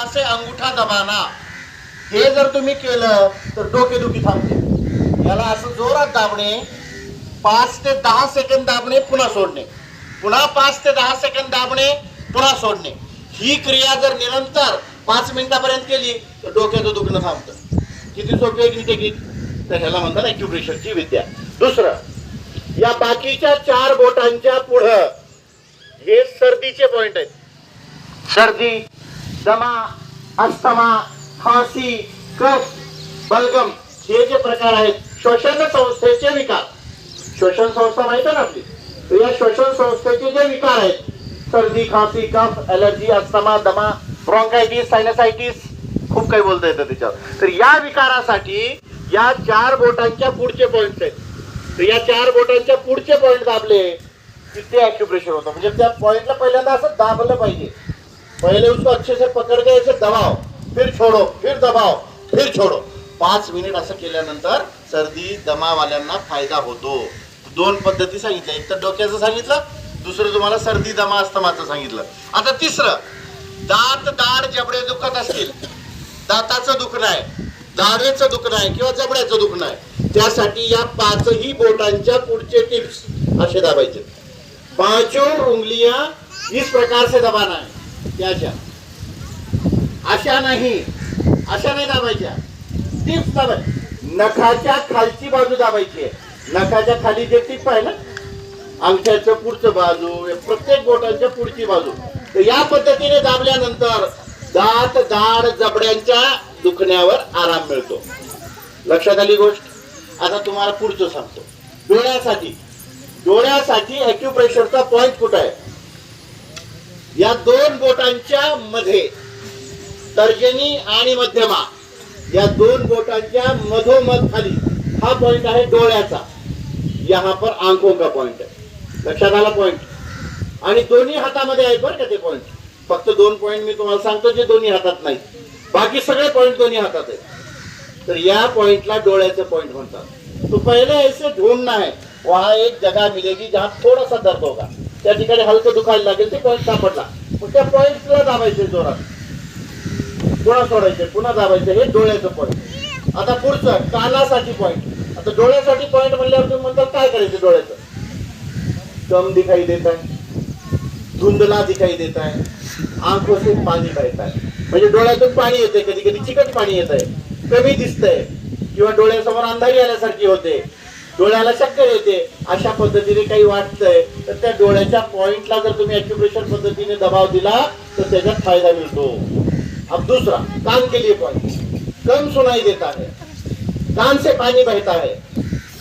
असे अंगुठा दबाना. हे जर तुम्ही केलं तर डोकेदुखी थांबते. याला असं जोरात दाबणे पाच ते दहा सेकंद दाबणे पुन्हा सोडणे. पुन्हा पाच ते दहा सेकंद दाबणे पुन्हा सोडणे. ही क्रिया जर निरंतर पाच मिनिटापर्यंत केली तर डोक्याचं दुखणं थांबतं. किती सोपी आहे की तर ह्याला म्हणतात एक्युप्रेशरची विद्या. दुसरं या बाकीच्या चार बोटांच्या पुढं हे सर्दीचे पॉइंट आहेत. सर्दी दमा अस्थमा खासी कफ बलगम हे जे प्रकार आहेत श्वसन संस्थेचे विकार. श्वसन संस्था माहीत आहे ना आपली? तर या श्वसन संस्थेचे जे विकार आहेत सर्दी खासी कफ ॲलर्जी अस्थमा दमा ब्रॉन्कायटिस सायनसायटिस खूप काही बोलता येतं त्याच्यावर. तर या विकारासाठी या चार बोटांच्या पुढचे पॉइंट आहेत. तर या चार बोटांच्या पुढचे पॉइंट दाबले की ते होतं. म्हणजे त्या पॉइंटला पहिल्यांदा असं दाबलं पाहिजे. पहले उसको अच्छे से पकड़ के ऐसे दबाओ फिर छोड़ो फिर दबाओ फिर छोड़ो। पाच मिनिट असं केल्यानंतर सर्दी दमावाल्यांना फायदा होतो. दोन पद्धती सांगितल्या. एक तर डोक्याचं सांगितलं दुसरं तुम्हाला सर्दी दमा अस्तमाचं सांगितलं. आता तिसरं दात दाढ जबडे दुखत असतील दाताचं दुखणं आहे दाढेचं दुखणं आहे किंवा जबड्याचं दुखणं आहे त्यासाठी या पाचही बोटांच्या पुढचे टिप्स असे दाबायचे. पाचो उंगलिया इस प्रकार से दबाना है त्याच्या अशा नाही. अशा नाही दाबायच्या. टिप्स दाबाय. नखाच्या खालची बाजू दाबायची आहे. नखाच्या खाली जे टिप आहे ना अंगठ्याचं पुढचं बाजू प्रत्येक बोटांच्या पुढची बाजू. तर या पद्धतीने दाबल्यानंतर दात दाढ जबड्यांच्या दुखण्यावर आराम मिळतो. लक्षात आली गोष्ट? आता तुम्हाला पुढचं सांगतो. डोळ्यासाठी. डोळ्यासाठी अॅक्युप्रेशरचा पॉईंट कुठं आहे? या दोन बोटांच्या मध्ये तर्जनी आणि मध्यमा या दोन बोटांच्या मधोमध खाली हा पॉइंट आहे डोळ्याचा. यहाँ पर आंखों का पॉइंट आहे. लक्षात आला पॉइंट आणि दोन्ही हातामध्ये आहे बरं का ते पॉइंट फक्त दोन पॉइंट मी तुम्हाला सांगतो जे दोन्ही हातात नाही. बाकी सगळे पॉइंट दोन्ही हातात आहेत. तर या पॉइंटला डोळ्याचे पॉइंट म्हणतात. तो पहिले ऐसे ढूंढना है वहां एक जगह मिलेगी जहां थोड़ा सा दर्द होगा. त्या ठिकाणी हलकं दुखायला लागेल ते पॉईंट सापडला. मग त्या पॉईंटला दाबायचे जोरात. पुन्हा सोडायचे पुन्हा दाबायचे हे डोळ्याचं पॉईंट आता पुढचं कानासाठी पॉईंट आता डोळ्यासाठी पॉईंट म्हणल्यावर तुम्ही म्हणतात काय करायचं डोळ्याचं? कम दिखाई देत आहे. धुंदला दिखाई देत आहे. आंखो से पाणी बहता आहे. म्हणजे डोळ्यातून पाणी येते कधी कधी चिकट पाणी येत आहे कमी दिसतंय. किंवा डोळ्यासमोर अंधारी आल्यासारखी होते. डोळ्याला चक्कर येते. अशा पद्धतीने काही वाटतंय तर त्या डोळ्याच्या पॉइंटला जर तुम्ही अॅक्युप्रेशर पद्धतीने दबाव दिला तर त्याच्यात फायदा मिळतो. अब दूसरा कान के लिए पॉइंट कम सुनाई देता है कान से पाणी बहता है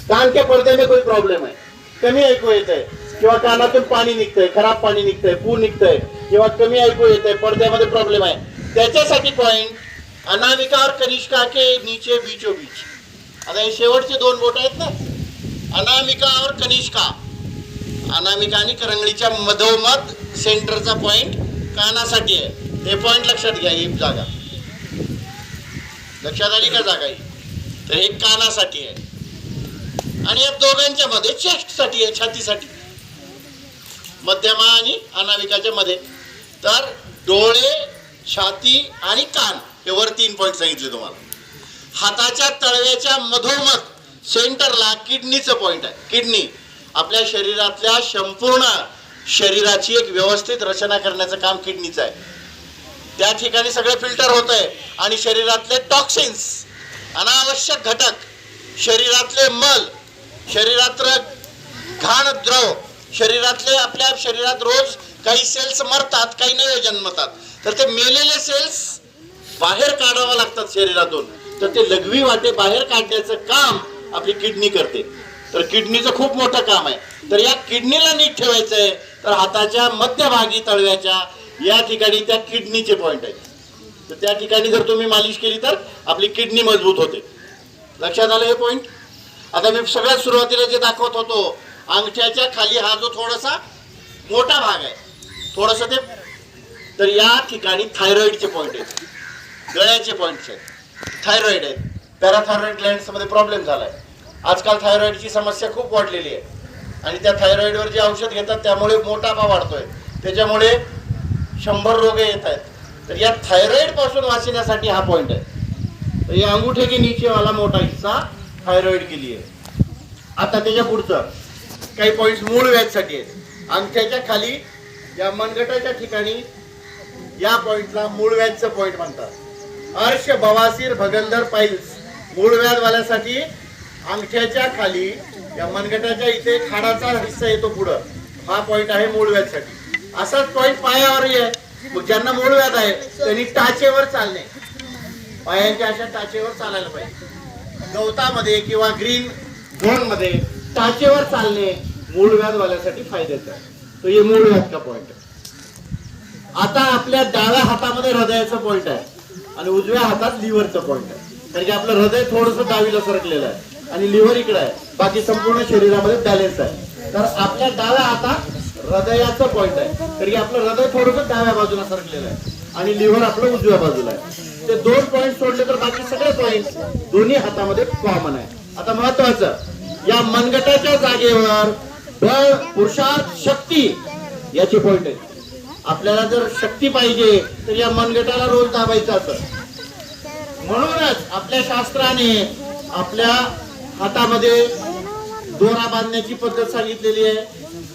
कान के पडदे में कोई प्रॉब्लेम आहे. कमी ऐकू येत आहे किंवा कानातून पाणी निघतंय खराब पाणी निघतंय पू निघतंय किंवा कमी ऐकू येत आहे पडद्यामध्ये प्रॉब्लेम आहे. त्याच्यासाठी पॉइंट अनामिका और कनिष्का के नीचे बीचो बीच आता हे शेवटचे दोन बोट आहेत ना? अनामिका और कनिष्का. अनामिका आणि करंगळीच्या मधोमध सेंटरचा पॉइंट कानासाठी आहे. हे पॉइंट लक्षात घ्या ही जागा. लक्षात आली का जागा ही? तर हे कानासाठी आहे. आणि या दोघांच्या मध्ये चेस्टसाठी आहे छातीसाठी. मध्यमा आणि अनामिकाच्या मध्ये. तर डोळे छाती आणि कान हे वर तीन पॉईंट सांगितले तुम्हाला. हाताच्या तळव्याच्या मधोमध सेंटरला किडनीचं पॉईंट आहे. किडनी आपल्या शरीरातल्या संपूर्ण शरीराची एक व्यवस्थित रचना करण्याचं काम किडनीचं आहे. त्या ठिकाणी सगळं फिल्टर होत आहे आणि शरीरातले टॉक्सिन्स अनावश्यक घटक शरीरातले मल शरीरातलं घाण द्रव शरीरातले आपल्या शरीरात रोज काही सेल्स मरतात काही नवे जन्मतात. तर ते मेलेले सेल्स बाहेर काढावं लागतात शरीरातून. तर ते लघवी वाटे बाहेर काढण्याचं काम आपली किडनी करते. तर किडनीचं खूप मोठं काम आहे. तर या किडनीला नीट ठेवायचं आहे तर हाताच्या मध्यभागी तळव्याच्या या ठिकाणी त्या किडनीचे पॉइंट आहेत. तर त्या ठिकाणी जर तुम्ही मालिश केली तर आपली किडनी मजबूत होते. लक्षात आलं हे पॉइंट आता मी सगळ्यात सुरुवातीला जे दाखवत होतो अंगठ्याच्या खाली हा जो थोडासा मोठा भाग आहे थोडस ते तर या ठिकाणी थायरॉइडचे पॉइंट आहेत. गळ्याचे पॉईंट्स आहेत. थायरॉइड आहेत. पॅराथायरॉइड ग्लँड्समध्ये प्रॉब्लेम झालाय. आजकाल थायरॉइडची समस्या खूप वाढलेली आहे. आणि त्या थायरॉइडवर जे औषध घेतात त्यामुळे मोटापा वाढतोय. त्याच्यामुळे शंभर रोग येत आहेत. तर या थायरॉइडपासून वाचण्यासाठी हा पॉइंट आहे. तर या अंगूठे की नीचे वाला मोठा हिस्सा थायरॉइड केली आहे. आता त्याच्या पुढचं. काही पॉइंट मूळ व्याजसाठी आहेत. अंगठ्याच्या खाली या मनगटाच्या ठिकाणी या पॉइंटला मूळ व्याजचं पॉइंट म्हणतात. अर्श बवासीर भगंदर पाईल्स मूळ व्याजवाल्यासाठी अंगठ्याच्या खाली या मनगटाच्या इथे खाडाचा हिस्सा येतो पुढं. हा पॉईंट आहे मूळव्याधसाठी असाच पॉईंट पायावरही आहे. मग ज्यांना मूळ व्याध आहे त्यांनी टाचेवर चालणे. पायांच्या अशा टाचेवर चालायला पाहिजे. गवतामध्ये किंवा ग्रीन झोनमध्ये टाचेवर चालणे मूळ व्याधवाल्यासाठी फायद्याचं आहे. तो हे मूळ व्याध का आता आपल्या डाव्या हातामध्ये हृदयाचा पॉईंट आहे आणि उजव्या हातात लिव्हरचा पॉईंट आहे. कारण की आपलं हृदय थोडस डावीला सरकलेलं आहे. आणि लिव्हर इकडे आहे. बाकी संपूर्ण शरीरामध्ये बॅलेन्स आहे. तर आपल्या डाव्या हातात हृदयाचा पॉइंट आहे. कारण की आपलं हृदय थोडस डाव्या बाजूला सरकलेलं आहे. आणि लिव्हर आपलं उजव्या बाजूला आहे. ते दोन पॉइंट सोडले तर बाकी सगळे पॉइंट दोन्ही हातामध्ये कॉमन आहे. आता महत्वाचं या मनगटाच्या जागेवर बळ पुरुषार्थ शक्ती याची पॉइंट आहे. आपल्याला जर शक्ती पाहिजे तर या मनगटाला रोज दाबायचं असं. म्हणूनच आपल्या शास्त्राने आपल्या हातामध्ये दोरा बांधण्याची पद्धत सांगितलेली आहे.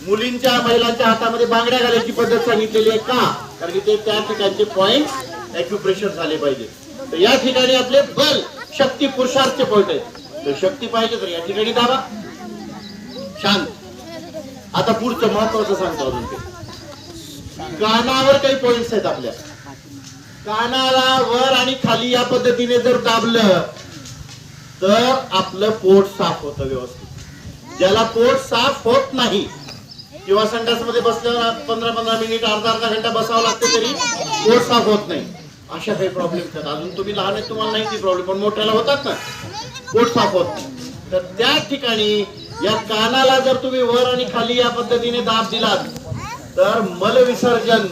मुलींच्या महिलांच्या हातामध्ये बांगड्या घालायची पद्धत सांगितलेली आहे का? कारण की ते त्या ठिकाणचे पॉइंट ऍक्युप्रेशर झाले पाहिजे. तर या ठिकाणी आपले बल शक्ती पुरुषार्थचे पॉइंट आहेत. तर शक्ती पाहिजे तर या ठिकाणी दाबा. शांत. आता पुढचं महत्वाचं सांगतो अजून ते. कानावर काही पॉइंट्स आहेत आपल्या. कानाला वर आणि खाली या पद्धतीने जर दाबलं तर आपलं पोट साफ होतं व्यवस्थित. ज्याला पोट साफ होत नाही किंवा संडासमध्ये बसल्यावर पंधरा पंधरा मिनिट अर्धा अर्धा घंटा बसावं लागतं तरी पोट साफ होत नाही. अशा काही प्रॉब्लेम येतात. अजून तुम्ही लहान आहेत तुम्हाला नाही ती प्रॉब्लेम पण मोठ्याला होतात ना पोट साफ होत नाही. तर त्या ठिकाणी या कानाला जर तुम्ही वर आणि खाली या पद्धतीने दाब दिलात तर मल विसर्जन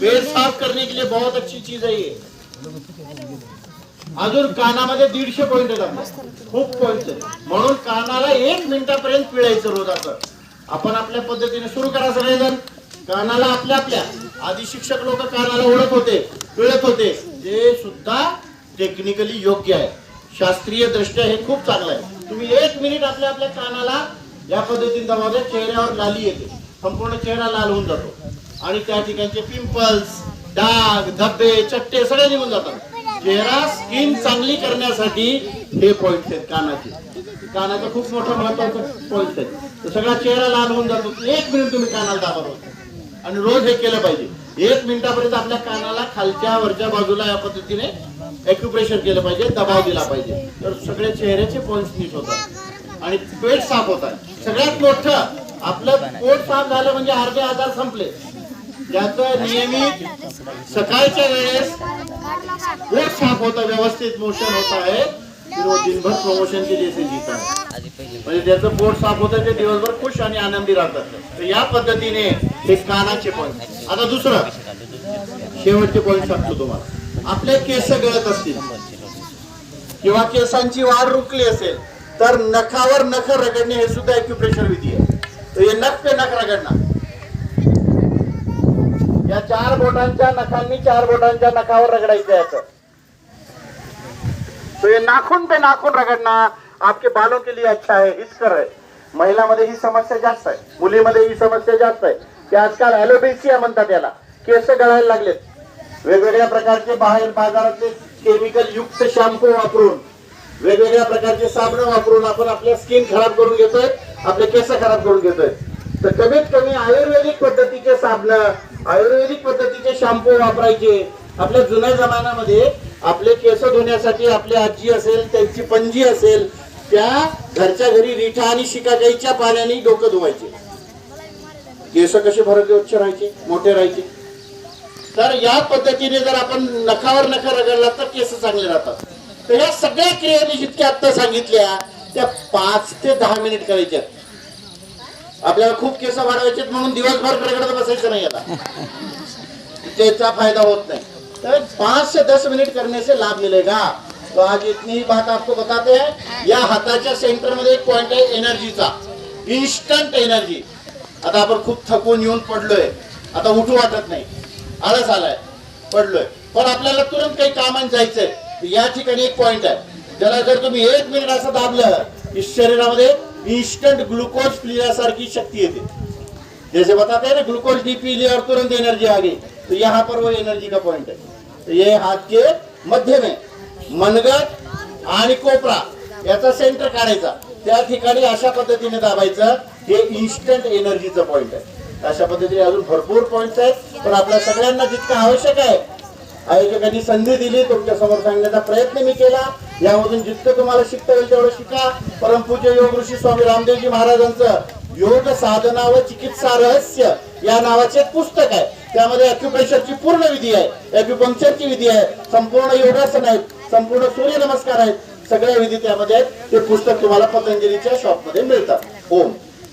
पेट साफ करने के लिए बहुत अच्छी चीज है ये। अजून कानामध्ये दीडशे पॉईंट आहेत खूप पॉईंट म्हणून कानाला एक मिनिटापर्यंत पिळायचं रोजाचं आपण आपल्या पद्धतीने सुरू करा सगळेजण. कानाला आपल्या आपल्या. आधी शिक्षक लोक कानाला ओळख होते पिळत होते. ते सुद्धा टेक्निकली योग्य आहे. शास्त्रीय दृष्ट्या हे खूप चांगलं आहे. तुम्ही एक मिनिट आपल्या आपल्या कानाला या पद्धतीने दबावल्या चेहऱ्यावर लाली येते. संपूर्ण चेहरा लाल होऊन जातो. आणि त्या ठिकाणचे पिंपल्स डाग धब्बे चट्टे सगळे निघून जातात. चेहरा स्किन चांगली करण्यासाठी हे पॉइंट आहेत कानाचे. कानाचा खूप मोठा महत्त्वाचा पॉइंट आहे तर सगळा चेहरा लाल होऊन जातो. एक मिनिट तुम्ही कानाला दाबा आणि रोज हे केलं पाहिजे. एक मिनिटापर्यंत आपल्या कानाला खालच्या वरच्या बाजूला या पद्धतीने एक्युप्रेशर केलं पाहिजे दबाव दिला पाहिजे. तर सगळे चेहऱ्याचे पॉइंट नीट होतात. आणि पेट साफ होतात. सगळ्यात मोठं आपलं पोट साफ झालं म्हणजे अर्धे आजार संपले. ज्याचं नियमित सकाळच्या वेळेस पोट साफ होतं व्यवस्थित मोशन होत आहे दिनभर प्रमोशन केली असे से म्हणजे ज्याचं पोट साफ होतं ते दिवसभर खुश आणि आनंदी राहतात. तर या पद्धतीने हे कानाचे पॉईंट आता दुसरं शेवटचे पॉईंट सांगतो तुम्हाला. आपले केस गळत असतील किंवा केसांची वाढ रुकली असेल तर नखावर नख रगडणे हे सुद्धा ॲक्युप्रेशर विधी आहे. तर हे नख पे नख रगडणार. या चार बोटांच्या नखांनी चार बोटांच्या नखावर रगडायचं याचं तो ये नाखून पे नाखून रगड़ना आपके बालों के लिए अच्छा है हितकर है. महिलामध्ये ही समस्या जास्त आहे मुलीमध्ये ही समस्या जास्त आहे. की आजकाल ॲलोपेसिया म्हणतात याला. केस गळायला लागलेत. वेगवेगळ्या प्रकारचे बाहेर बाजारातले केमिकल युक्त शॅम्पू वापरून वेगवेगळ्या प्रकारचे साबण वापरून आपण आपल्या स्किन खराब करून घेतोय आपले केस खराब करून घेतोय. तर कमीत कमी आयुर्वेदिक पद्धतीचे साबण आयुर्वेदिक पद्धतीचे शॅम्पू वापरायचे. आपल्या जुन्या जमान्यामध्ये आपले केस धुण्यासाठी आपली आजी असेल त्यांची पणजी असेल त्या घरच्या घरी रिठा आणि शिकाकाईच्या पाण्याने डोकं धुवायचे. केस कसे भरत उच्च राहायचे मोठे राहायचे. तर या पद्धतीने जर आपण नखावर नखा रगडला तर केस चांगले राहतात. तर या सगळ्या क्रिया मी जितक्या आत्ता सांगितल्या त्या पाच ते दहा मिनिट करायच्या. आपल्याला खूप केस वाढवायचे म्हणून दिवसभर रगडत बसायचं नाही आता. त्याचा फायदा होत नाही. तर पाँच से दस मिनट करने से लाभ मिलेगा तो आज इतनी ही बात आपको बताते हैं या हाताच्या सेंटरमध्ये एक पॉइंट आहे एनर्जीचा इन्स्टंट एनर्जी आता आपण खूप थकून येऊन पडलोय. आता उठू वाटत नाही. आळस आलाय. पडलोय. पण आपल्याला तुरंत काही कामात जायचंय. या ठिकाणी एक पॉइंट आहे. ज्याला जर तुम्ही एक मिनिट असं दाबलं की शरीरामध्ये इन्स्टंट ग्लुकोज पिल्यासारखी शक्ती येते. जैसे बताते हैं ना ग्लूकोज डी पी लिया और तुरंत एनर्जी आ गई तो यहाँ पर वो एनर्जी का पॉइंट है. तो ये हात के मध्य में मनगट आणि कोपरा याचा सेंटर काढायचा. त्या ठिकाणी अशा पद्धतीने दाबायचं हे इन्स्टंट एनर्जीचं पॉइंट आहे. अशा पद्धतीने अजून भरपूर पॉइंट आहेत पण आपल्या सगळ्यांना जितकं आवश्यक आहे. आयोजकांनी संधी दिली तुमच्यासमोर सांगण्याचा प्रयत्न मी केला. यामधून जितकं तुम्हाला शिकता येईल तेवढं शिका. परमपूज्य योग ऋषी स्वामी रामदेवजी महाराजांचं योग साधना व चिकित्सा रहस्य या नावाचे एक पुस्तक आहे. त्यामध्ये अॅक्युप्रेशरची पूर्ण विधी आहे. अॅक्युपंक्चरची विधी आहे. संपूर्ण योगासन आहेत. संपूर्ण सूर्य नमस्कार आहेत. सगळ्या विधी त्यामध्ये आहेत. ते पुस्तक तुम्हाला पतंजलीच्या शॉपमध्ये मिळतात. ओम.